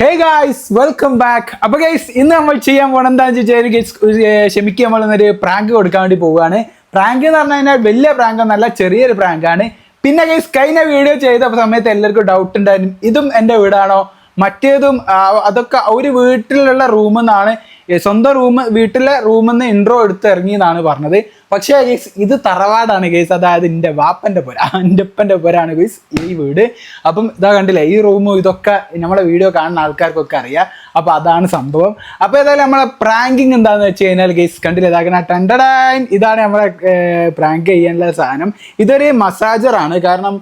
ഹേ guys welcome back അപ്പൊ guys ഇന്ന് നമ്മൾ ചെയ്യാൻ പോകണം എന്താണെന്ന് വെച്ചാൽ ഗൈസ് ക്ഷമിക്കുക നമ്മൾ ഒരു പ്രാങ്ക് കൊടുക്കാൻ വേണ്ടി പോവുകയാണ്. പ്രാങ്ക് എന്ന് പറഞ്ഞു കഴിഞ്ഞാൽ വലിയ പ്രാങ്ക് നല്ല ചെറിയൊരു പ്രാങ്ക് ആണ്. പിന്നെ ഗൈസ് കഴിഞ്ഞ വീഡിയോ ചെയ്ത സമയത്ത് എല്ലാവർക്കും ഡൗട്ട് ഉണ്ടായിരുന്നു. ഇതും എന്റെ വീടാണോ? മറ്റേതും അതൊക്കെ ഒരു വീട്ടിലുള്ള റൂമിൽ നിന്നാണ് സ്വന്തം റൂം വീട്ടിലെ റൂമിൽ നിന്ന് ഇൻട്രോ എടുത്ത് ഇറങ്ങിയതാണ് പറഞ്ഞത്. പക്ഷേ ഗൈസ് ഇത് തറവാടാണ് ഗൈസ് അതായത് എന്റെ വാപ്പന്റെ പുര എന്റെ ഉപ്പന്റെ പുരാണ് ഗൈസ് ഈ വീട്. അപ്പം ഇതാ കണ്ടില്ലേ ഈ റൂമും ഇതൊക്കെ നമ്മളെ വീഡിയോ കാണുന്ന ആൾക്കാർക്കൊക്കെ അറിയാം. അപ്പോൾ അതാണ് സംഭവം. അപ്പോൾ ഏതായാലും നമ്മളെ പ്രാങ്കിങ് എന്താണെന്ന് വെച്ച് കഴിഞ്ഞാൽ ഗൈസ് കണ്ടില്ലേ ഇതാക്കുന്ന ടണ്ടഡാൻ ഇതാണ് നമ്മളെ പ്രാങ്ക് ചെയ്യാനുള്ള സാധനം. ഇതൊരു മസാജറാണ് കാരണം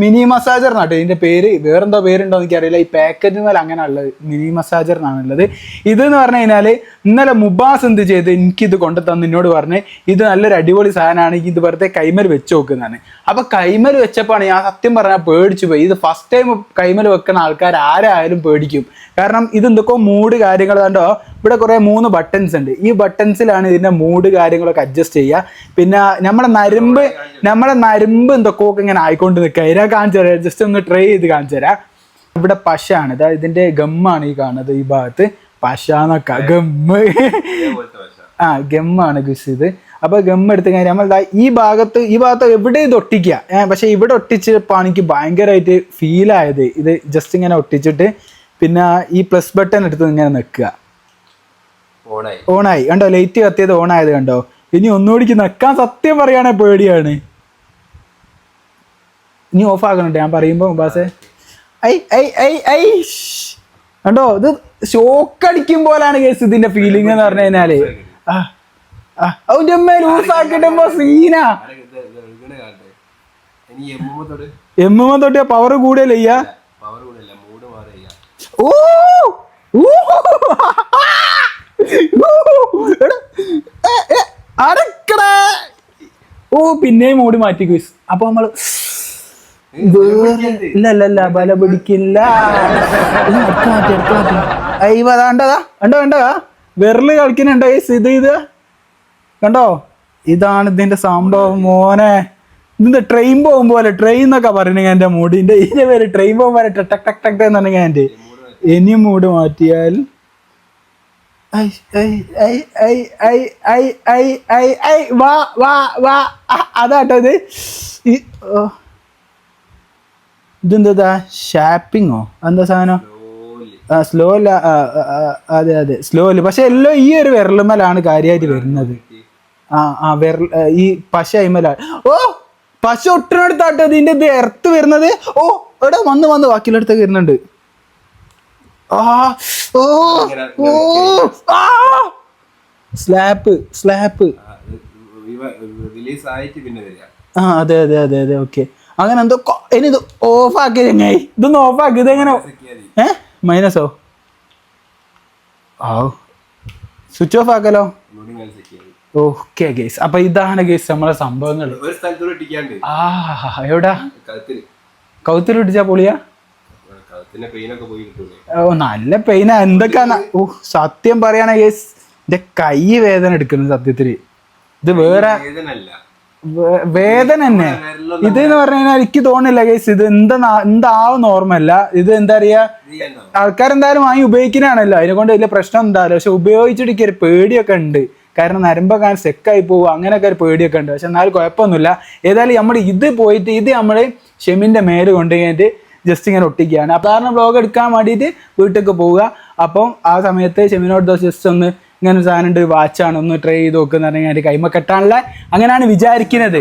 മിനി മസാജർ എന്നാട്ടോ ഇതിന്റെ പേര് വേറെന്തോ പേരുണ്ടോ എനിക്കറിയില്ല. ഈ പാക്കറ്റിന് മേലെ അങ്ങനെ ഉള്ളത്. മിനി മസാജർ എന്നാണ് ഉള്ളത്. ഇത് എന്ന് പറഞ്ഞു കഴിഞ്ഞാൽ ഇന്നലെ മുബാസ് എന്ത് ചെയ്ത്? എനിക്കിത് കൊണ്ടു തന്നു എന്നോട് പറഞ്ഞ് ഇത് നല്ലൊരു അടിപൊളി സാധനമാണ്. എനിക്ക് ഇത് വെറുതെ കൈമൽ വെച്ച് നോക്കുന്നതാണ്. അപ്പൊ കൈമൽ വെച്ചപ്പോൾ ഞാൻ സത്യം പറഞ്ഞാൽ പേടിച്ചു പോയി. ഇത് ഫസ്റ്റ് ടൈം കൈമൽ വെക്കുന്ന ആൾക്കാർ ആരായാലും പേടിക്കും. കാരണം ഇത് എന്തൊക്കെ മൂഡ് കാര്യങ്ങൾ കണ്ടോ? ഇവിടെ കുറേ മൂന്ന് ബട്ടൺസ് ഉണ്ട്. ഈ ബട്ടൺസിലാണ് ഇതിന്റെ മൂഡ് കാര്യങ്ങളൊക്കെ അഡ്ജസ്റ്റ് ചെയ്യുക. പിന്നെ നമ്മളെ നരമ്പ് നമ്മളെ നരമ്പ് എന്തൊക്കെ ഇങ്ങനെ ആയിക്കൊണ്ട് നിൽക്കുക. ഇതിനെ കാണിച്ചു തരാം. ജസ്റ്റ് ഒന്ന് ട്രൈ ചെയ്ത് കാണിച്ചു തരാം. ഇവിടെ പശയാണ്. ഇതാ ഇതിന്റെ ഗമ്മാണ് ഈ കാണുന്നത് ഈ ഭാഗത്ത്. പശ എന്നൊക്കെ ഗമ്മ്. ആ ഗമ്മാണ് ഗുസ് ഇത്. അപ്പൊ ഗം എടുത്ത് കഴിഞ്ഞാൽ നമ്മൾ ഈ ഭാഗത്ത് ഈ ഭാഗത്ത് എവിടെ ഇത് ഒട്ടിക്കുക? പക്ഷെ ഇവിടെ ഒട്ടിച്ചപ്പോൾ എനിക്ക് ഭയങ്കരമായിട്ട് ഫീൽ ആയത്. ഇത് ജസ്റ്റ് ഇങ്ങനെ ഒട്ടിച്ചിട്ട് പിന്നെ ഈ പ്ലസ് ബട്ടൺ എടുത്ത് ഇങ്ങനെ നിൽക്കുക. ഓണായി. കണ്ടോ ലൈറ്റ് കത്തിയത് ഓണായത് കണ്ടോ? ഇനി ഒന്നുകൂടിക്ക് നിൽക്കാൻ സത്യം പറയുകയാണെ പേടിയാണ്. ഇനി ഓഫ് ആക്കണുണ്ട്. ഞാൻ പറയുമ്പോ ബാസേ ഐ ഐ ഐ ഐ കണ്ടോ ഇത് ഷോക്ക് അടിക്കും പോലാണ് കേസ് ഇതിന്റെ ഫീലിംഗ് എന്ന് പറഞ്ഞു കഴിഞ്ഞാൽ. അവന്റെ അമ്മ ലൂസ് ആക്കിട്ടുമ്പോ സീനാ. എമ്മുമ്മ തൊട്ട് പവർ കൂടിയല്ലേ ഓ ഏ, അടക്കടാ. ഓ പിന്നെയും മൂടി മാറ്റി ക്വിസ് അപ്പൊ നമ്മൾ ഇല്ലല്ല ഇല്ല ഇല്ല ഇല്ല ബല പിടിക്കില്ല കണ്ടോ വിരൽ കളിക്കുന്നുണ്ടോ ഈ ഇത് ഇത് കണ്ടോ ഇതാണ് ഇതിന്റെ സംഭവം മോനെ ഇതിന്റെ ട്രെയിൻ പോകും പോലെ ട്രെയിൻ എന്നൊക്കെ പറയണെങ്കിൽ എന്റെ മൂടിന്റെ ഇതിന്റെ പേര് ട്രെയിൻ പോകും പോലെ ടക് ടക് ടക് എന്നുണ്ടെങ്കിൽ എന്റെ ഇനി മൂഡ് മാറ്റിയാൽ ഐ, ഐ, ഐ, ഐ, ഐ, ഐ, ഐ, ഐ, ഐ, വാ വാ വാ. ആ, അതാട്ടോ ഇത്. ഇതെന്താ? ഷാപ്പിങ്ങോ എന്താ സാധനം? ആ സ്ലോ അതെ അതെ. സ്ലോൽ പക്ഷെ എല്ലാം ഈ ഒരു വിരലുമലാണ് കാര്യമായിട്ട് വരുന്നത്. ആ ആ വിരൽ ഈ പശ അയിമലാണ്. ഓ പശ ഒട്ടിനടുത്താട്ടോ ഇതിന്റെ ഇത് എർത്ത് വരുന്നത്. ഓ എടാ വന്ന് വന്ന് വാക്കിലടുത്തേക്ക് വരുന്നുണ്ട്. Slap slap. റിലീസ് ആയിട്ട് പിന്നെ വരിക. ആ അതെ അതെ അതെ അതെ ഓക്കെ. അങ്ങനെ എന്തോ ഇനി ഇത് ഓഫ് ആക്കിയത് ചങ്ങായി ഇതൊന്ന് ഓഫ് ആക്കിയത് എങ്ങനെ ഏ? മൈനസോ ആ സ്വിച്ച് ഓഫ് ആക്കലോ? ഓക്കെ ഗേസ് അപ്പൊ ഇതാണ് ഗേസ് നമ്മളെ സംഭവങ്ങൾ ഒരു സ്ഥലത്തൂടെ ഇട്ടിക്കാണ്ട് ആ എവിടാ? കൗത്തിൽ ഇട്ടിച്ചാ പൊളിയാ കഴുത്തിന്റെ പെയിനൊക്കെ പോയി കിട്ടൂലേ ഓ നല്ല പെയിൻ എന്തൊക്കെയാ ഓ സത്യം പറയാനാ ഗേസ് എന്റെ കൈ വേദന എടുക്കുന്നു സത്യത്തിൽ. ഇത് വേറെ വേദന തന്നെ. ഇത് എന്ന് പറഞ്ഞു കഴിഞ്ഞാൽ എനിക്ക് തോന്നില്ല ഗേസ് ഇത് എന്താ എന്താവും ഓർമ്മല്ല ഇത് എന്താ പറയാ ആൾക്കാരെന്തായാലും വാങ്ങി ഉപയോഗിക്കുന്നതാണല്ലോ അതിനെ കൊണ്ട് വലിയ പ്രശ്നം ഉണ്ടാവില്ല പക്ഷെ ഉപയോഗിച്ചിട്ട് ഒരു പേടിയൊക്കെ ഉണ്ട്. കാരണം നരമ്പൊക്കെ സെക്കായി പോകും അങ്ങനെയൊക്കെ ഒരു പേടിയൊക്കെ ഉണ്ട്. പക്ഷെ എന്നാലും കുഴപ്പമൊന്നുമില്ല. ഏതായാലും നമ്മൾ ഇത് പോയിട്ട് ഇത് നമ്മൾ ഷെമിന്റെ മേൽ കൊണ്ടുപോയിട്ട് ജസ്റ്റ് ഇങ്ങനെ ഒട്ടിക്കുകയാണ് കാരണം ബ്ലോഗ് എടുക്കാൻ വേണ്ടിയിട്ട് വീട്ടിലേക്ക് പോവുക. അപ്പം ആ സമയത്ത് ഷെമിനോട് ജസ്റ്റ് ഒന്ന് ഇങ്ങനെ ഒരു സാധനം ഉണ്ട് വാച്ചാണ് ഒന്ന് ട്രൈ ചെയ്ത് നോക്കുന്ന പറഞ്ഞാൽ അതിന്റെ കൈമ കെട്ടാനുള്ള അങ്ങനെയാണ് വിചാരിക്കുന്നത്.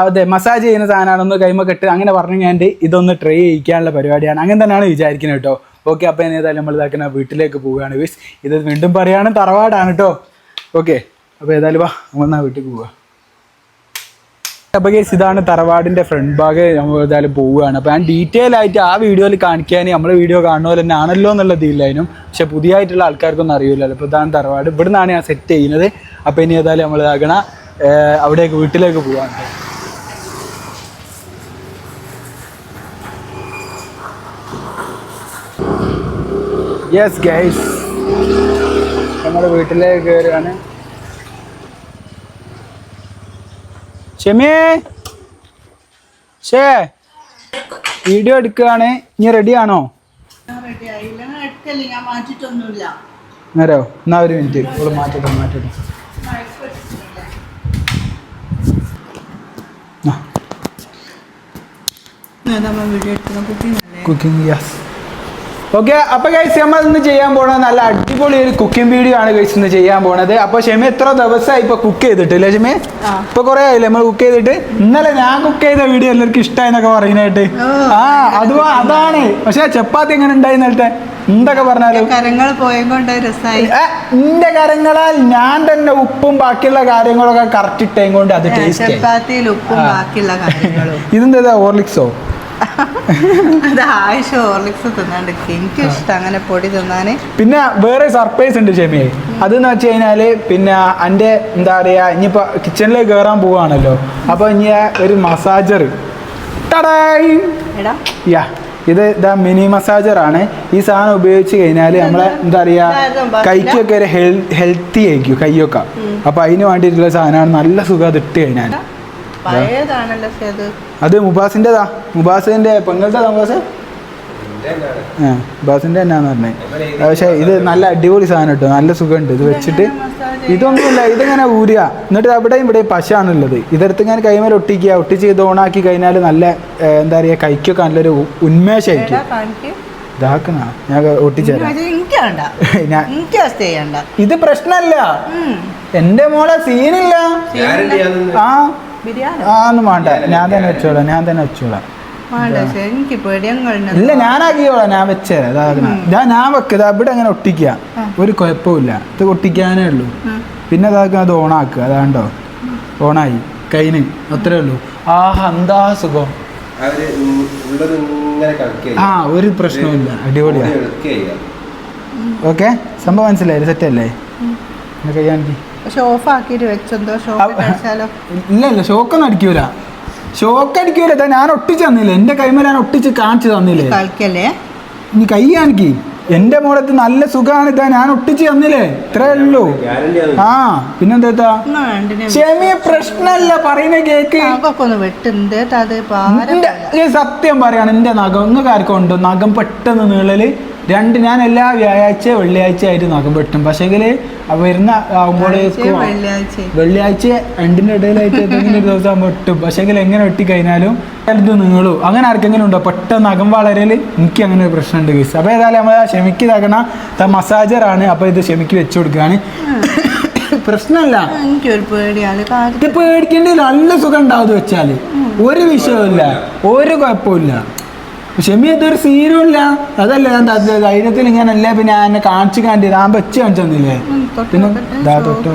അതെ മസാജ് ചെയ്യുന്ന സാധനമാണ് ഒന്ന് കൈമ കെട്ട് അങ്ങനെ പറഞ്ഞു ഞാൻ ഇതൊന്ന് ട്രൈ ചെയ്യിക്കാനുള്ള പരിപാടിയാണ്. അങ്ങനെ തന്നെയാണ് വിചാരിക്കുന്നത് കേട്ടോ. ഓക്കെ അപ്പം ഏതായാലും നമ്മൾ ഇതാക്കുന്ന വീട്ടിലേക്ക് പോവുകയാണ് വിസ് ഇത് വീണ്ടും പറയുകയാണ് തറവാടാണ് കേട്ടോ. ഓക്കെ അപ്പോൾ ഏതായാലും വാ നമ്മൾ വീട്ടിൽ പോവുക അപ്പോൾ കേസ് ഇതാണ് തറവാടിന്റെ ഫ്രണ്ട് ഭാഗം നമ്മൾ ഏതായാലും പോവുകയാണ്. അപ്പോൾ ഞാൻ ഡീറ്റെയിൽ ആയിട്ട് ആ വീഡിയോയിൽ കാണിക്കാൻ നമ്മൾ വീഡിയോ കാണുന്ന പോലെ തന്നെ ആണല്ലോ എന്നുള്ള ഇല്ലായിരുന്നു പക്ഷെ പുതിയതായിട്ടുള്ള ആൾക്കാർക്കൊന്നും അറിയില്ലല്ലോ. അപ്പോൾ ഇതാണ് തറവാട്. ഇവിടെ നിന്നാണ് ഞാൻ സെറ്റ് ചെയ്യുന്നത്. അപ്പോൾ ഇനി ഏതായാലും നമ്മൾ ഇതാകണ അവിടേക്ക് വീട്ടിലേക്ക് പോവാണ്. യെസ് ഗൈസ് നമ്മുടെ വീട്ടിലേക്ക് കയറുകയാണ് ഷെമേ? ഷേ വീഡിയോ എടുക്കുകയാണ്. ഇനി റെഡിയാണോ ആണോ? എന്നാ ഒരു മിനിറ്റ് ഇവിടെ മാറ്റിട്ടോ മാറ്റിട്ടോ കുക്കിംഗ് ഗ്യാസ് ഓക്കെ അപ്പൊ ഗൈസ് നമ്മൾ ഇന്ന് ചെയ്യാൻ പോണത് നല്ല അടിപൊളി ഒരു കുക്കിംഗ് വീഡിയോ ആണ് ഗൈസ് ഇന്ന് ചെയ്യാൻ പോണത്. അപ്പൊ ഷെമി എത്ര ദിവസമായി ഇപ്പൊ കുക്ക് ചെയ്തിട്ട് അല്ലേ ഷെമി. ഇപ്പൊ കുറെ ആയില്ലേ നമ്മൾ കുക്ക് ചെയ്തിട്ട്? ഇന്നലെ ഞാൻ കുക്ക് ചെയ്ത വീഡിയോ എല്ലാവർക്കും ഇഷ്ടമായെന്നൊക്കെ പറയുന്നതായിട്ട്. ആ അത് അതാണ്. പക്ഷെ ചപ്പാത്തി എങ്ങനെ ഉണ്ടായി നേരത്തെ എന്തൊക്കെ പറഞ്ഞാലും. കരങ്ങൾ പോയതുകൊണ്ട് രസമായി എന്റെ കരങ്ങളാൽ ഞാൻ തന്നെ ഉപ്പും ബാക്കിയുള്ള കാര്യങ്ങളൊക്കെ കറക്റ്റ് ഇട്ടേം കൊണ്ട് അത് ടേസ്റ്റ് ചപ്പാത്തിയിൽ ഉപ്പും ബാക്കിയുള്ള കാര്യങ്ങളും. ഇതെന്താ ഓർലിക്സോ അത് ആയിഷ ഹോർലിക്സ് തിന്നാണ്ട്. എനിക്കും ഇഷ്ടം അങ്ങനെ പൊടി തിന്നാന്. പിന്നെ വേറെ സർപ്രൈസ് ഉണ്ട് ഷെമിയെ അതെന്ന് വെച്ച് കഴിഞ്ഞാൽ പിന്നെ എന്റെ എന്താ പറയാ ഇനിയിപ്പോ കിച്ചണിലേക്ക് കയറാൻ പോവാണല്ലോ. അപ്പൊ ഇനി ഒരു മസാജർ എടാ. യാ ഇത് ഇതാ മിനി മസാജർ ആണ്. ഈ സാധനം ഉപയോഗിച്ച് കഴിഞ്ഞാൽ നമ്മളെ എന്താ പറയാ കൈക്കൊക്കെ ഒരു ഹെൽത്തി ആയിരിക്കും കൈയൊക്കെ. അപ്പൊ അതിന് വേണ്ടിയിട്ടുള്ള സാധനമാണ് നല്ല സുഖം അത് ഇട്ട് കഴിഞ്ഞാൽ പഴയതാണല്ലോ അത്. അത് മുബാസിന്റെതാ മുബാസിന്റെ പെങ്ങളുടെ മുബാസ്? ആ മുബാസിന്റെ എന്നാന്ന് പറഞ്ഞത് പക്ഷെ ഇത് നല്ല അടിപൊളി സാധനം കേട്ടോ. നല്ല സുഖമുണ്ട് ഇത് വെച്ചിട്ട്. ഇതൊന്നുമില്ല ഇതിങ്ങനെ ഊരുക. എന്നിട്ട് അവിടെയും ഇവിടെയും പശാണുള്ളത് ഇതെടുത്ത് ഇങ്ങനെ കൈമേൽ ഒട്ടിക്കുക. ഒട്ടിച്ച് ഇത് ഓണാക്കി കഴിഞ്ഞാൽ നല്ല എന്താ പറയുക കൈക്കൊക്കെ നല്ലൊരു ഉന്മേഷമായിരിക്കും. കാണിക്ക്? ഇതാക്കണ ഞാൻ ഒട്ടിച്ചുതരാം ഇത് പ്രശ്നമല്ല. എന്റെ മോളെ സീനില്ല. ആ ബിരിയാണി? ആ ഒന്നും വേണ്ട. ഞാൻ തന്നെ വെച്ചോളാം ഞാൻ തന്നെ വെച്ചോളാം. എനിക്ക് ഇല്ല ഇല്ല ഞാനാക്കിയോളാം ഞാൻ വെച്ചേരാം ഇതാക്കണ ഞാൻ ഞാൻ വെക്കുക ഇവിടെ അങ്ങനെ ഒട്ടിക്കുക. ഒരു കുഴപ്പമില്ല ഇത് ഒട്ടിക്കാനേ ഉള്ളൂ. പിന്നെ ഇതാക്കുക അത് ഓണാക്കുക. അതാണ്ടോ? ഓണായി. കൈന് അത്രേ ഉള്ളൂ. ആഹന്താ എന്താ സുഖം? ആ ഒരു പ്രശ്നവുമില്ല. അടിപൊളിയാ. എടുക്കുക ഓക്കെ? സംഭവം മനസ്സിലായി സെറ്റ് അല്ലേ എന്നാ ഓഫ് ആക്കിയിട്ട് വെച്ചെന്തോ അവ- കഴിച്ചാലോ ഇല്ല ഇല്ല ഷോക്കൊന്നും അടിക്കൂല. ഷോക്ക് അടിക്കൂല. ഞാൻ ഒട്ടിച്ച് തന്നില്ലേ? എന്റെ കൈമേൽ ഞാൻ ഒട്ടിച്ച് കാണിച്ചു തന്നില്ലേ? കളിക്കല്ലേ? നീ കൈ കാണിക്ക്. എന്റെ മോളത്ത് നല്ല സുഖമാണ്. ഇതാ ഞാൻ ഒട്ടിച്ച് തന്നില്ലേ? ഇത്രേ ഉള്ളൂ. ആ പിന്നെന്താ ചെമിയ പ്രശ്നമല്ല പറയുന്ന കേക്ക്. സത്യം പറയാണ് എന്റെ നഖം നിങ്ങൾക്ക് ആർക്കും ഉണ്ടോ? നഖം പെട്ടെന്ന് നീളൽ. രണ്ട് ഞാൻ എല്ലാ വ്യാഴാഴ്ച വെള്ളിയാഴ്ച ആയിട്ട് നോക്കാൻ പറ്റും പക്ഷേങ്കിൽ വരുന്ന ആകുമ്പോൾ വെള്ളിയാഴ്ച രണ്ടിന്റെ ഇടയിലായിട്ട് ഏതെങ്കിലും ഒരു ദിവസം ആകുമ്പോൾ വെട്ടും പക്ഷേങ്കിൽ എങ്ങനെ വെട്ടി കഴിഞ്ഞാലും ഇത് നീളൂ. അങ്ങനെ ആർക്കെങ്കിലും ഉണ്ടോ? പെട്ടെന്ന് നഖം വളരൽ എനിക്ക് അങ്ങനെ ഒരു പ്രശ്നമുണ്ട് ഗീസ് അപ്പോൾ ഏതായാലും നമ്മൾ ക്ഷമിക്ക് മസാജർ മസാജറാണ്. അപ്പോൾ ഇത് ക്ഷമിക്ക് വെച്ചു കൊടുക്കുകയാണ് പ്രശ്നമല്ല പേടിക്കേണ്ടി നല്ല സുഖം ഉണ്ടാവും വെച്ചാൽ. ഒരു വിഷയമില്ല ഒരു കുഴപ്പമില്ല ക്ഷമി ഇതൊരു സീനുമില്ല. അതല്ല ഞാൻ ധൈര്യത്തിൽ ഇങ്ങനല്ലേ പിന്നെ എന്നെ കാണിച്ചു കാണ്ടി ഞാൻ വെച്ച് കാണിച്ചു തന്നില്ലേ? പിന്നെ തൊട്ടോ.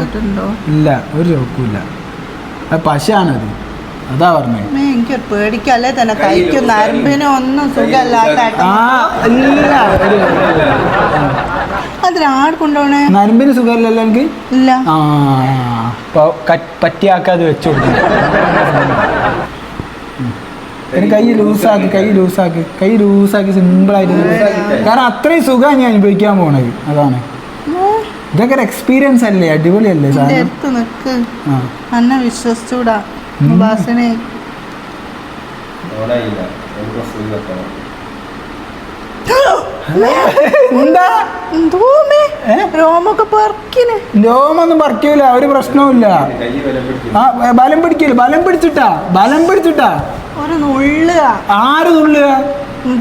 ഇല്ല ഒരു ചോക്കുമില്ല അത് പശയാണത്. അതാ പറഞ്ഞത് എനിക്കൊരു പേടിക്കല്ലേ തന്നെ. നരമ്പിനും ഒന്നും സുഖമല്ലാത്ത ഇല്ല. ഒരു അതിനാട് കൊണ്ടുപോണേ? നരമ്പിന് സുഖമില്ലല്ലോ എനിക്ക്? ഇല്ല. ആ പറ്റിയാക്കാതെ വെച്ചു കൊടുക്കും പിന്നെ കൈ ലൂസാക്കി കൈ ലൂസാക്കി കൈ ലൂസാക്കി സിമ്പിളായിട്ട് കാരണം അത്രയും സുഖം ഞാൻ അനുഭവിക്കാൻ പോണത്. അതാണ്. ഇതൊക്കെ ഒരു എക്സ്പീരിയൻസ് അല്ലേ? അടിപൊളിയല്ലേ അടുത്ത് നിക്ക്. എന്നെ വിശ്വസിച്ചൂടാ. പറക്കിന്. രോമൊന്നും പറിക്കൂല ഒരു പ്രശ്നവും ഇല്ല വില പിടിക്കും. ആ ബലം പിടിക്കില്ല ബലം പിടിച്ചിട്ടാ ബലം പിടിച്ചിട്ടാ. ഒരു നുള്ളുക. ആര്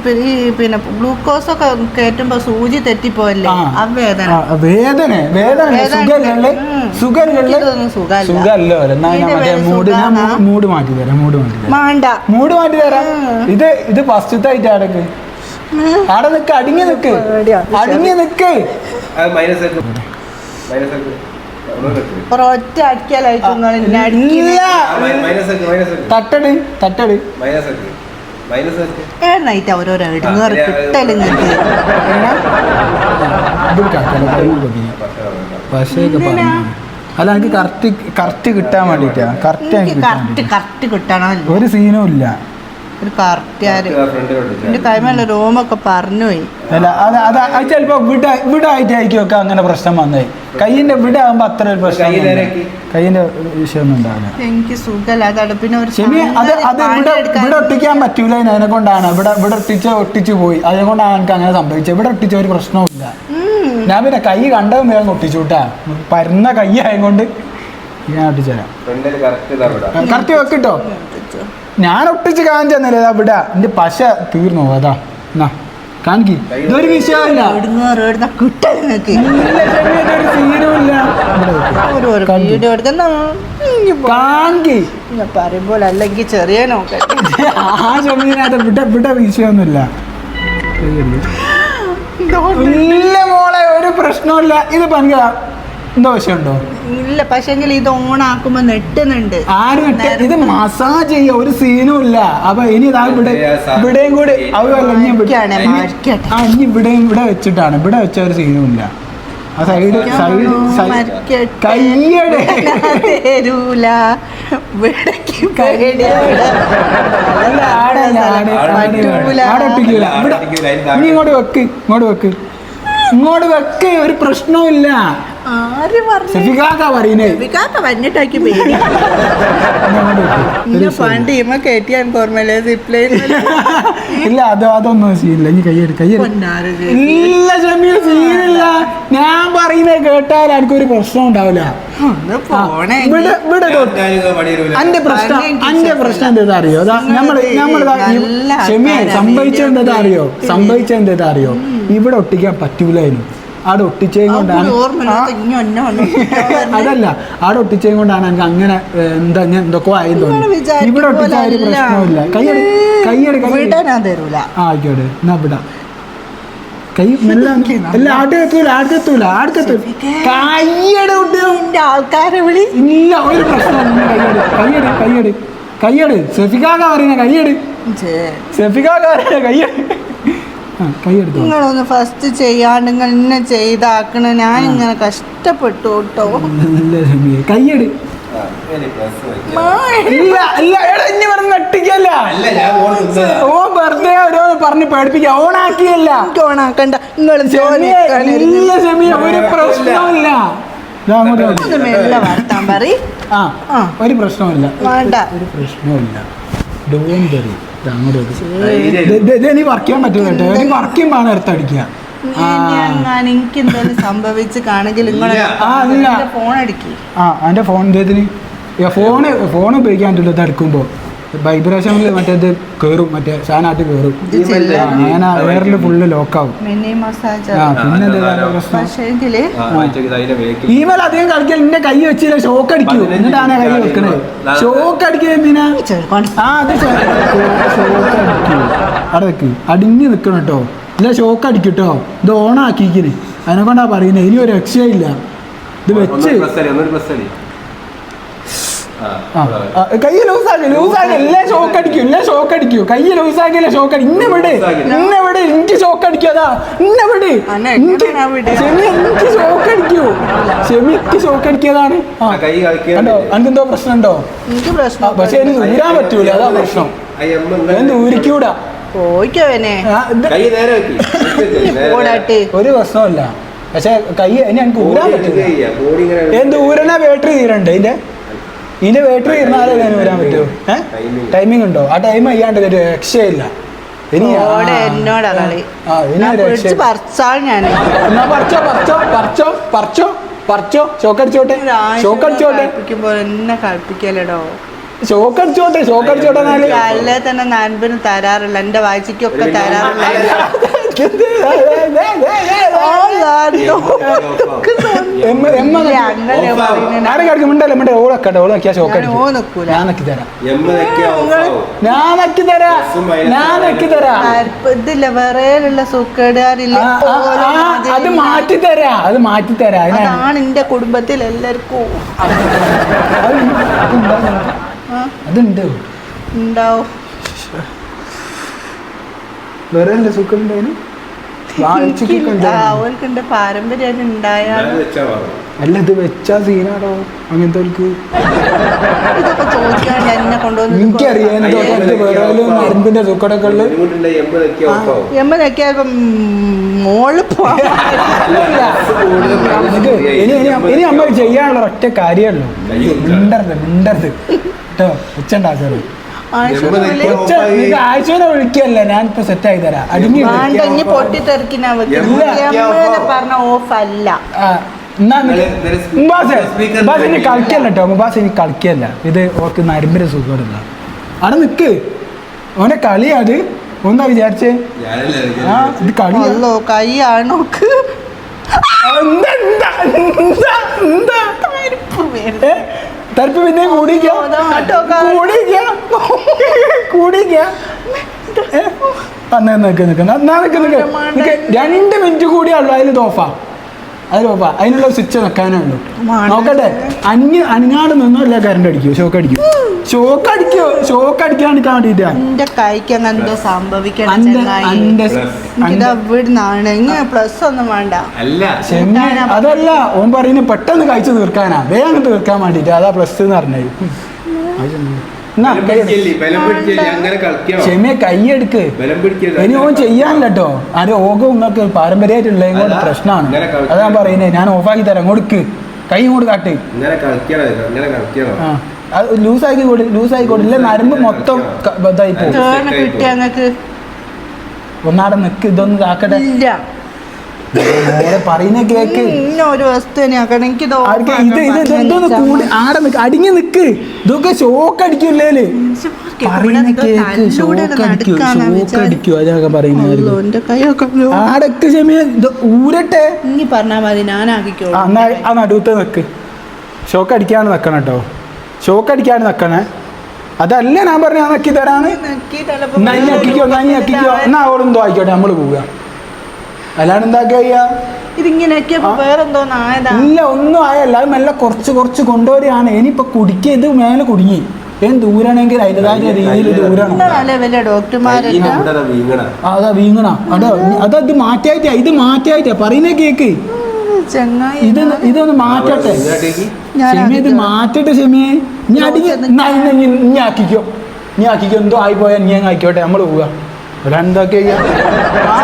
ഈ പിന്നെ ഗ്ലൂക്കോസ് ഒക്കെ കയറ്റുമ്പോ സൂചി തെറ്റിപ്പോയല്ലേ? ആ. ആ വേദന. വേദന. വേദന സുഖല്ലേ. സുഖല്ലേ. സുഖല്ലോ ഞാൻ മാറ്റി തരാം മൂഡ് മാറ്റി തരാം. മാണ്ട. മൂഡ് മാറ്റി തരാം. ഇത് ഇത് ഫസ്റ്റത്തെ ആയിട്ട് അടക്ക് നിക്ക് അടങ്ങി നിക്ക്. നിക്ക്. മൈനസ് ആക്കി. മൈനസ്. ഒരൊറ്റ അടിക്കലായിട്ട് തട്ടട് തട്ടട് ഓരോരോ ഇടുങ്ങേറ് കിട്ടലും അല്ല എനിക്ക് കറക്റ്റ് കറക്റ്റ് കിട്ടാൻ വേണ്ടിട്ടാ കറക്റ്റ് കറക്റ്റ് കിട്ടണം ഒരു സീനും ഇല്ല ഒരു പാർട്ടിയാര് എന്റെ കൈമല്ല റൂമൊക്കെ പറഞ്ഞുപോയി. അല്ല അത് അത് അത് ചിലപ്പോ വിട വിടായിട്ടായിരിക്കും ഒക്കെ അങ്ങനെ പ്രശ്നം വന്നേ. കയ്യിന്റെ വിടാകുമ്പോ ആകുമ്പോ അത്ര ഒരു പ്രശ്നം. കയ്യിന്റെ വിഷയമൊന്നും ഉണ്ടാവില്ല. എനിക്ക് സുഖല്ല. അതാണ് പിന്നെ ഒരു ഷെമി അത് സംഗതി അത് ഇവിടെ പണിയെടുക്കാൻ- ഇവിടെ ഒട്ടിക്കാൻ പറ്റൂല അതിനെ കൊണ്ടാണ്. ഇവിടെ ഇവിടെ ഒട്ടിച്ച് ഒട്ടിച്ചു പോയി. അതിനെ കൊണ്ടാണ് എനിക്ക് അങ്ങനെ സംഭവിച്ചത്. ഇവിടെ ഒട്ടിച്ച ഒരു പ്രശ്നവുമില്ല ഉം. ഞാൻ പിന്നെ കൈ കണ്ടതും വേഗം ഒട്ടിച്ചു വിട്ടാ പരന്ന കൈ ആയതുകൊണ്ട് ഞാൻ ഒട്ടിച്ചു തരാം കറക്റ്റ് വെക്കിട്ടോ ഞാൻ ഒട്ടിച്ച് കാണിച്ചെന്നല്ലേ ഇതാ ഇവിടെ. എന്റെ പശ തീർന്നു അതാ. എന്നാ കാണിക്ക്. ഇതൊരു വിഷയമില്ല. കാണിക്ക്. പറയുമ്പോൾ അല്ലെങ്കിൽ ചെറിയ ആ വിഷയമൊന്നുമില്ല. ഇല്ല മോളെ ഒരു പ്രശ്നമില്ല ഇത് പങ്ക വിഷയമുണ്ടോ? ഇല്ല പക്ഷെങ്കിൽ ഇത് ഓണാക്കുമ്പോ നെട്ടുന്നുണ്ട്. ആരും ഇത് മസാജ് ചെയ്യ ഒരു സീനും ഇല്ല. അപ്പൊ ഇനി ഇതാ ഇവിടെ ഇവിടെയും കൂടി ഇനി. ആ ഇവിടെയും ഇവിടെ വെച്ചിട്ടാണ്. ഇവിടെ വെച്ച ഒരു സീനും ഇല്ല. ആ സൈഡ് സൈഡ് കയ്യടെ. തരൂല. ഇങ്ങോട്ട് വെക്ക്. ഇങ്ങോട്ട് വെക്ക്. ഇങ്ങോട്ട് വെക്ക്. ഒരു പ്രശ്നവുമില്ല ആര് പേടി. ഒരു ഇന്ന ഓർമ്മയില്ലേ ഇല്ല അത് അതൊന്നും സീനില്ല. ഇനി കയ്യെടു കയ്യെടു ഇല്ല സീനില്ല. ഞാൻ പറയുന്നത് കേട്ടാൽ എനിക്കൊരു പ്രശ്നം ഉണ്ടാവില്ല. അന്റെ പ്രശ്നം അന്റെ പ്രശ്നം എന്താ അറിയോ? നമ്മൾ നമ്മൾ എന്താ വീഡിയോ അറിയോ? സംഭവിച്ചെന്താ അറിയോ? ഇവിടെ ഒട്ടിക്കാൻ പറ്റൂലായിരുന്നു. അവിടെ ഒട്ടിച്ചതും കൊണ്ടാണ് അതല്ല ആടെ ഒട്ടിച്ചതും കൊണ്ടാണ് എനിക്ക് അങ്ങനെ എന്താ ഞാൻ എന്തൊക്കെ ആയി തോന്നി ഇവിടെ ഒട്ടിച്ച ഒരു പ്രശ്നമില്ല കയ്യെടു കയ്യെടു കയ്യെടു. വിടാൻ തരൂല. ആ ആയിക്കോട്ടെ എന്നാ വിടാം. കൈ അല്ല കയ്യട് കുട്ടിയോ എന്റെ ആൾക്കാരെ വിളി. ഇല്ല ഒരു പ്രശ്നം കയ്യട് കയ്യട് കയ്യട്. സെഫിക്കാക്ക പറയുന്ന കയ്യട്. സെഫിക്കാക്ക പറയുന്ന കയ്യട്. നിങ്ങളൊന്ന് ഫസ്റ്റ് ചെയ്യാണ്ട് നിങ്ങൾ ഇന്നെ ചെയ്താക്കണ. ഞാൻ ഇങ്ങനെ കഷ്ടപ്പെട്ടു കേട്ടോ. കയ്യട് പറഞ്ഞ് നട്ടിക്കല്ല അല്ല ഞാൻ ഓൺ ഓ വെറുതെ ഓരോന്ന് പറഞ്ഞ് പേടിപ്പിക്ക. ഓണാക്കിയല്ല. ഓണാക്കണ്ട. നിങ്ങൾ ഒരു പ്രശ്നമില്ല. ഒരു പ്രശ്നമില്ല വേണ്ട. ഒരു പ്രശ്നമില്ല ഡോൺ ബെറി അങ്ങോട്ട് ഇനി വർക്ക് ചെയ്യാൻ പറ്റൂല കേട്ടോ. ഇനി വർക്ക് ചെയ്യുമ്പോൾ എടുത്തടിക്കുക എനിക്ക് എന്തെങ്കിലും സംഭവിച്ച് കാണെങ്കിൽ ഫോൺ അടിക്കി. ആ ഫോൺ ഇദ്ദേഹത്തിന് ഫോണ് ഫോൺ ഉപയോഗിക്കാൻ പറ്റില്ല എടുക്കുമ്പോൾ വൈബ്രേഷനിൽ മറ്റേത് കയറും മറ്റേ സാധനമായിട്ട് കയറും അങ്ങനെ എയറിൽ ഫുള്ള് ലോക്കാവും പിന്നെ. ഇമെയിൽ അധികം കളിക്കാൻ എന്റെ കൈ വെച്ചില്ല ഷോക്ക് അടിക്കൂ. എന്നിട്ടാണ് കൈ വെക്കണത്. ഷോക്ക് അടിക്കുക എന്തിനാ ആ അത് ഷോക്ക് അടിക്കൂ. അവിടെ വെക്ക് അടിഞ്ഞ് നിൽക്കണം കേട്ടോ ഇല്ല ഷോക്ക് അടിക്കും കേട്ടോ ഇത് ഓണാക്കിക്കിന് അതിനെ കൊണ്ടാ പറയുന്നേ. ഇനി ഒരു രക്ഷയില്ല. ഇത് വെച്ച് കൈ ലൂസാക്കി ലൂസാക്കി എല്ലാ ഷോക്ക് അടിക്കൂ ഇല്ല ഷോക്ക് അടിക്കൂ. കൈ ലൂസാക്കിയില്ല ഷോക്ക് അടി ഇന്നെവിടെ ഇന്നെവിടെ എനിക്ക് ഷോക്ക് അടിക്കൂ അതാ. ഇന്ന വിട്. എനിക്ക് എങ്ങനെയാ വിടുക? ഷെമി എനിക്ക് ഷോക്ക് അടിക്കൂ. ഷെമിക്ക് ഷോക്ക് അടിക്കിയതാണ്. കണ്ടോ? അനക്കെന്തോ പ്രശ്നമുണ്ടോ? എനിക്ക് ആ, പ്രശ്നം പക്ഷെ എനിക്ക് ഊരാൻ പറ്റൂല അതാ പ്രശ്നം. എന്ത് ഊരിക്കൂടാ? ഒരു പ്രശ്നമല്ല പക്ഷെ കൈ എനിക്ക് ഊരാൻ പറ്റൂല. എന്ത് ഊരണ ബാറ്ററി തീരണ്ടേ ഇതിന്റെ? ഇതിന്റെ ബാറ്ററി ഇരുന്നാലേ ഞാൻ വരാൻ പറ്റൂ. ഏഹ് ടൈമിംഗ് ഉണ്ടോ? ആ ടൈം അയ്യാണ്ട് ഒരു രക്ഷയില്ല. ചോക്കടിച്ചോട്ടെ ചോക്കടിച്ചോട്ടെ ഇനി കളിപ്പിക്കലടോ. തന്നെ നൻപിന് തരാറില്ല. എന്റെ വായിച്ചയ്ക്കൊക്കെ തരാറില്ല. ഓളക്കട്ടെ ഞാൻ ഞാൻ നക്കി. ഞാൻ നക്കി ഇതില്ല ആ, അത് മാറ്റി തരാ അത് മാറ്റി തരാ അതാണ് എന്റെ കുടുംബത്തിൽ എല്ലാവർക്കും വേറെ സുഖം ഉണ്ടായിരുന്നു വായിച്ചിട്ടുണ്ട് അവൾക്കുണ്ട് പാരമ്പര്യം ഉണ്ടായാൽ ഞാനത് വെച്ചാ പറഞ്ഞു. അല്ല ഇത് വെച്ചാ സീനാടോ അങ്ങനത്തെ ഇതൊക്കെ ചോദിക്കാൻ എന്നെ കൊണ്ടുവന്ന് എനിക്കറിയാം. മരുന്നിന്റെ മോൾ ഇനി നമ്മൾ ചെയ്യാനുള്ള ഒറ്റ കാര്യമല്ലോ മിണ്ടരുത് മിണ്ടരുത്. കേട്ടോ ഉച്ചുണ്ടാക്കരുത് ആഴ്ചനെ വിളിക്കല്ലേ? ഞാനിപ്പോ സെറ്റ് ആയി തരാം അടുങ്ങി വേണ്ട ഇനി പൊട്ടി തെറിക്കിനാ പറഞ്ഞ ഓഫ് അല്ല. ആ, എന്നാ നിക്ക്. ഇന്നലെ- ഇന്നലെ സ്പീ- മുബാസേ, സ്പീക്കർ മുബാസ് ഇനി ഇട്ടില്ല. കളിക്കല്ല കേട്ടോ മുബാസ് ഇനി കളിക്കല്ല. ഇത് ഓർക്ക് നരമ്പിന്റെ സുഖമില്ല. അവിടെ നിക്ക്. ഓനെ കളി അത് എന്താ വിചാരിച്ചേ ആ ഇത് കളി അല്ലോ കൈയാണോക്ക് എന്താ എന്താ എന്താ എന്താ? തരപ്പ് പിന്നെ കൂടിക്ക കൂടിക്ക നിക്ക് രണ്ട് മിനിറ്റ് കൂടിയുള്ളൂ അതിൽ തോഫ അതിൽ പാപ്പ അതിനുള്ള സ്വിച്ച് വെക്കാനേ ഉള്ളൂ. നോക്കട്ടെ അന്യ അനങ്ങാട് നിന്നല്ല കറണ്ട് അടിക്കൂ ഷോക്ക് അടിക്കും ഷോക്ക് അടിക്കോ? ഷോക്ക് അടിക്കാൻ എടുക്കാൻ വേണ്ടിട്ടാ എന്റെ കൈക്ക് അങ്ങനെ സംഭവിക്കണം പ്ലസ് ഒന്നും വേണ്ട. അല്ല. അതല്ല ഓൻ പറയുന്നത് പെട്ടെന്ന് കഴിച്ചു തീർക്കാനാ. വേഗം തീർക്കാൻ വേണ്ടിട്ട് അതാ പ്ലസ് എന്ന് പറഞ്ഞത്. ക്ഷമയെ കൈയെടുക്ക് ഇനി ഓൻ ചെയ്യാനില്ല കേട്ടോ അത് ഓകം നിങ്ങൾക്ക് പാരമ്പര്യമായിട്ടുള്ള കൊണ്ട് പ്രശ്നമാണ് അതാ ഞാൻ പറയുന്നത് ഞാൻ ഓഫാക്കി തരാം കൊടുക്ക് കൈ ഇങ്ങോട്ട് കാട്ട്. അത് ലൂസാക്കി കൊടു ലൂസാക്കി കൊടുക്കില്ല നരമ്പ് മൊത്തം ഇതായി പോകും ഒന്നാടെ നിക്ക് ഇതൊന്നും ഇതാക്കട്ടെ പറയുന്ന കേക്ക്. ഒരു വസ്തു ആടെ നിക്ക് അടിങ്ങി നിക്ക്. ഇതൊക്കെ ഷോക്ക് അടിക്കൂല്ലേ പറയുന്ന കേക്ക് ഷോക്ക് അടിക്കൂ ഷോക്ക് വിചാരിച്ചത്. അടിക്കൂ. അതൊക്കെ പറയുന്നത് അല്ലോ, കൈയൊക്കെ അല്ലോ. ആടൊക്കെ ക്ഷമ ഊരട്ടെ. ഇനി പറഞ്ഞാ മതി ആ ഞാനാക്കിക്കോളൂ ആ നടുവത്തെ നിക്ക്. ഷോക്ക് അടിക്കാണ് നിക്കണം കേട്ടോ ഷോക്ക് അടിക്കാണ് നിക്കണേ. അതല്ല ഞാൻ പറഞ്ഞു നക്കി തരാന്ന്. നന്നി അക്കിക്കോ എന്നാ ഇനി അക്കിക്കോ എന്നാ അവളെന്തോ ആയിക്കോട്ടെ നമ്മൾ പോവുക. അല്ലാണ്ട് എന്താ കഴിയാ ഇതിങ്ങനെയൊക്കെ ഇല്ല ഒന്നും ആയല്ല. അത് മെല്ലെ കുറച്ച് കുറച്ച് കൊണ്ടുവരികയാണ്. ഇനിയിപ്പോ കുടിക്കുക ഇത് മേലെ കുടുങ്ങി. ഏൻ ദൂരാണെങ്കിൽ അതിന്റെതായ രീതിയിൽ ദൂരാണ്. നല്ല ഡോക്ടർമാരല്ല വീങ്ങണ. ആ, അതാ ഇത് അതാ അതത് മാറ്റായിട്ടാ ഇത് മാറ്റായിട്ടാ. പറയുന്ന കേക്ക്. ചെങ്ങായി ഇത് ഇതൊന്ന് മാറ്റട്ടെ. ഇത് മാറ്റട്ടെ ഷെമിയെ. ഇനി അടിക്ക് ഇനി ആക്കിക്കോ. ഇനി ആക്കിക്കോ. എന്തോ ആയി പോയാൽ ഇനി അങ്ങ് ആയിക്കോട്ടെ. നമ്മൾ പോവുക ഒരെന്തൊക്കെ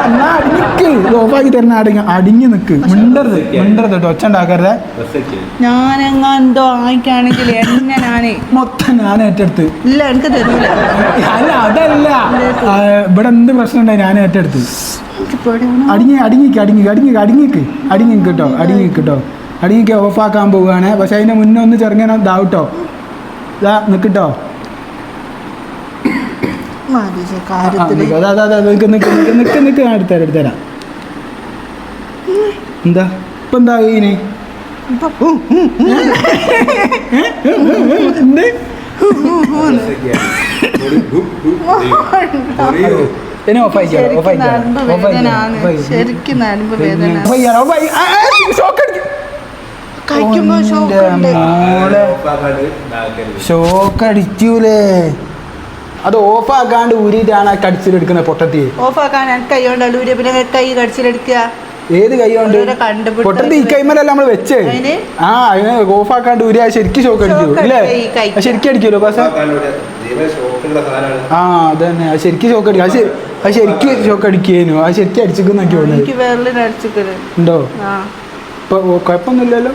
എന്നാ അടിഞ്ഞിക്ക്. ഇത് ഓഫാക്കി തരുന്ന അടിങ്ങ അടിഞ്ഞ് നിക്ക്. മിണ്ടരുത്. മിണ്ടരുത് കേട്ടോ. ഒച്ച ഉണ്ടാക്കരുത് ഞാനെങ്ങാന്തോ ആയിക്കാണെങ്കിൽ എന്നെ ഞാനേ. മൊത്തം ഞാൻ ഏറ്റെടുത്ത്. ഇല്ല എനിക്ക് തരൂല. അല്ല അതല്ല. ഇവിടെ എന്ത് പ്രശ്നം ഉണ്ടായി ഞാൻ ഏറ്റെടുത്ത്. അടിങ്ങി അടിങ്ങിക്ക് അടിങ്ങി അടിങ്ങിക്ക് അടിങ്ങിക്ക് അടിങ്ങി കേട്ടോ അടിങ്ങി കേട്ടോ. അടിങ്ങിക്ക് ഓഫാക്കാൻ പോവുകയാണ്. പക്ഷെ അതിന്റെ മുന്നേ ഒന്ന് ചെറുങ്ങനെ ഇതാവട്ടോ ഇതാ നിൽക്കട്ടോ മതി ചെ, കാര്യത്തിൽ അതാ അതാ അതാ നിക്ക് നിക്ക് നിക്ക് നിക്ക് നിക്ക് ഞാൻ എടുത്തരാം എന്താ ഇപ്പൊ എന്താ ഇനി ഓഫ് ആയിക്കോ ശരിക്കും ഓഫായിക്കോ നരമ്പ് വേദനയാണ് ശരിക്കും നരമ്പ് വേദന കഴിക്കുമ്പോ ഷോക്ക് ഉണ്ട് മോളെ ഷോക്ക് അടിക്കൂലേ അത് ഓഫാക്കാണ്ട് ഊരിയിട്ടാണ് കടിച്ചിലെടുക്കുന്നത് കടിച്ചിലെടുക്കുന്ന പൊട്ടത്തി. ഓഫാക്കാൻ ആക്കാൻ കൈ കൊണ്ട് അടൂര് പിന്നെ കൈ കടിച്ചിലെടുക്കുക. ഏത് കൈ കൊണ്ട്? പൊട്ടത്തി ഈ കൈമലല്ല നമ്മൾ വെച്ചേ. അതിന്? ആ അതിനെ ഓഫാക്കാണ്ട് ആക്കാണ്ട് ആ ശരിക്കും ഷോക്ക് അടിക്കൂ അല്ലേ ശരിക്കും അടിക്കുമല്ലോ പക്ഷേ ആ അത് ആ അതന്നെ. അത് ശരിക്കും ഷോക്ക് അടിക്കും. അത് ശരി അത് ശരിക്കും ഷോക്ക് അടിക്കേനു. അത് ശരിക്കും അടിച്ചിക്കുന്നൊക്കെ ഉണ്ടോ? ആ. ഇപ്പൊ കുഴപ്പമൊന്നുമില്ലല്ലോ?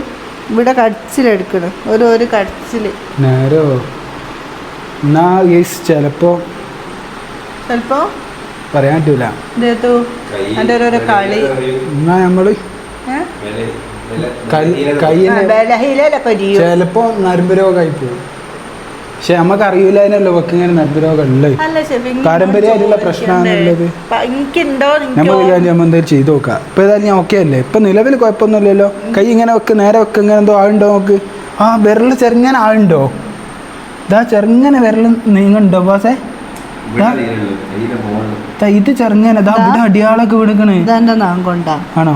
ഇവിടെ കടിച്ചിലെടുക്കണം. ഒരു ഒരു കടിച്ചിൽ. നേരോ? എന്നാ ഗേസ് ചിലപ്പോ ചിലപ്പോ പറയാൻ പറ്റൂല. ഓരോരോ കളി. എന്നാ ചെയ്യും ചിലപ്പോ നരമ്പ് രോഗമായി പോകും പക്ഷെ നമുക്ക് അറിയില്ല അതിനല്ലോ വെക്ക് ഇങ്ങനെ നരമ്പ് രോഗം ഉള്ളത് പാരമ്പര്യമായിട്ടുള്ള? പ്രശ്നമാണുള്ളത്. നമ്മൾ ചെയ്ത് നോക്കാം. ഇപ്പൊ ഏതായാലും ഞാൻ ഓക്കെ അല്ലേ? ഇപ്പൊ നിലവിൽ കുഴപ്പമൊന്നുമില്ലല്ലോ. കൈ ഇങ്ങനെ വെക്ക് നേരെ വെക്ക് ഇങ്ങനെ എന്തോ ആളുണ്ടോ നോക്ക് ആ വിരൽ ചെറുങ്ങനെ ആളുണ്ടോ? ഇതാ ചെറുങ്ങനെ വിരൽ നീങ്ങുന്നുണ്ടോ ബാസേ? ദാ ഇത് ചെറുങ്ങനെ ഇതാ ഇവിടെ അടിയാളൊക്കെ വിടുക്കണേ. ആണോ?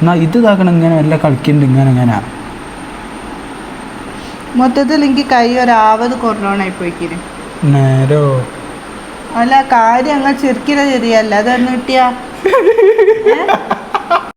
എന്നാ ഇത് ഇതാക്കണം ഇങ്ങനെ വല്ല കളിക്കുന്നുണ്ട് ഇങ്ങനെ ഇങ്ങനെ. മൊത്തത്തിൽ എനിക്ക് കൈ ഒരാവത് കൊറോണായി പോയിക്കിന്. നേരോ? അല്ല കാര്യം അങ്ങ് ചെറുക്കിന ചെറിയല്ല അതൊന്ന് കിട്ടിയാ?